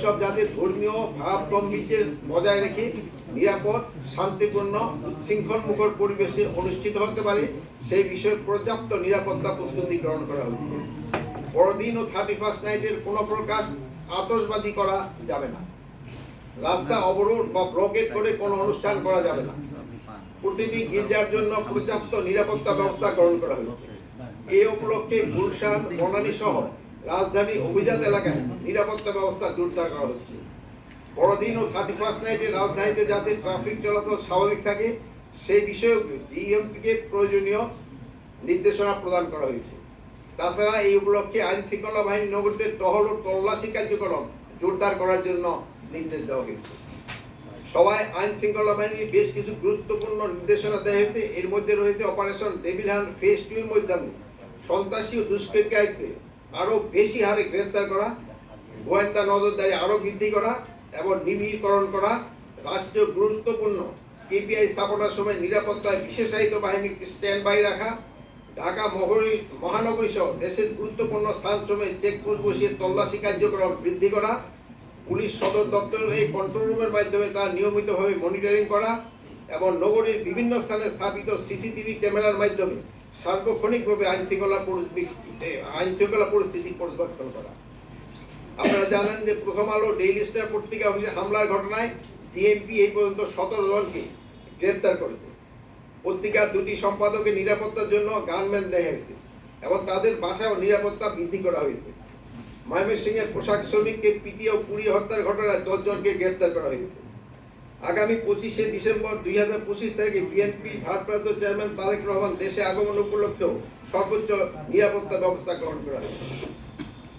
উৎসব যাতে ধর্মীয় ভাব গম্ভীর্যের বজায় রেখে নিরাপদ, শান্তিপূর্ণ শৃঙ্খল মুখর পরিবেশে অনুষ্ঠিত হতে পারে, সেই বিষয়ে পর্যাপ্ত নিরাপত্তা প্রস্তুতি গ্রহণ করা হয়েছে। বড়দিন ও থার্টি ফার্স্ট নাইটের কোনো প্রকাশ আতশবাজি করা যাবে না। রাস্তা অবরোধ বা ব্লকেট করে কোনো অনুষ্ঠান করা যাবে না। প্রতিটি গির্জার জন্য পর্যাপ্ত নিরাপত্তা ব্যবস্থা গ্রহণ করা হয়েছে। এ উপলক্ষে গুলশান, বনানী সহ রাজধানী অভিজাত এলাকায় নিরাপত্তা ব্যবস্থা জোরদার করা হচ্ছে। বড়দিন ও থার্টি ফার্স্ট নাইটে রাজধানীতে যাতে ট্রাফিক চলাচল স্বাভাবিক থাকে, সেই বিষয়েও ডিএমপিকে প্রয়োজনীয় নির্দেশনা প্রদান করা হয়েছে। তাছাড়া এই উপলক্ষে আইন শৃঙ্খলা বাহিনী নগরীতে টহল ও তল্লাশি কার্যক্রম জোরদার করার জন্য নির্দেশ দেওয়া হয়েছে। সবাই আইন শৃঙ্খলা বাহিনীর বেশ কিছু গুরুত্বপূর্ণ নির্দেশনা দেওয়া হয়েছে। এর মধ্যে রয়েছে operation devil hunt phase two এর মাধ্যমে সন্ত্রাসী ও দুষ্কৃতকারীকে আরও বেশি হারে গ্রেফতার করা, গোয়েন্দা নজরদারি আরও বৃদ্ধি করা এবং নিবিড়করণ করা রাষ্ট্রীয় গুরুত্বপূর্ণ কেপিআই স্থাপনার সময় নিরাপত্তায় বিশেষায়িত বাহিনীকে স্ট্যান্ড বাই রাখা, ঢাকা মহরী মহানগরী সহ দেশের গুরুত্বপূর্ণ স্থান সময় চেকপোস্ট বসিয়ে তল্লাশি কার্যক্রম বৃদ্ধি করা, পুলিশ সদর দপ্তরের এই কন্ট্রোল রুমের মাধ্যমে তা নিয়মিতভাবে মনিটরিং করা এবং নগরীর বিভিন্ন স্থানে স্থাপিত সিসিটিভি ক্যামেরার মাধ্যমে সার্বক্ষণিকভাবে আইন শৃঙ্খলা আইন শৃঙ্খলা পরিস্থিতি পর্যবেক্ষণ করা। আপনারা জানেন যে প্রথম আলো ডেইলি স্টার পত্রিকা অফিসে হামলার ঘটনায় ডিএমপি এই পর্যন্ত সতেরো জনকে গ্রেপ্তার করেছে। পত্রিকার দুটি সম্পাদকের নিরাপত্তার জন্য গানম্যান দেওয়া হয়েছে এবং তাদের বাসায় নিরাপত্তা বৃদ্ধি করা হয়েছে। ময়মনসিংহের পোশাক শ্রমিককে পিটিয়ে ও পুড়িয়ে হত্যার ঘটনায় দশ জনকে গ্রেপ্তার করা হয়েছে। আগামী পঁচিশে ডিসেম্বর দুই হাজার পঁচিশ তারিখে বিএনপি ভারপ্রাপ্ত চেয়ারম্যান তারেক রহমান দেশে আগমন উপলক্ষেও সর্বোচ্চ নিরাপত্তা ব্যবস্থা গ্রহণ করা হয়েছে।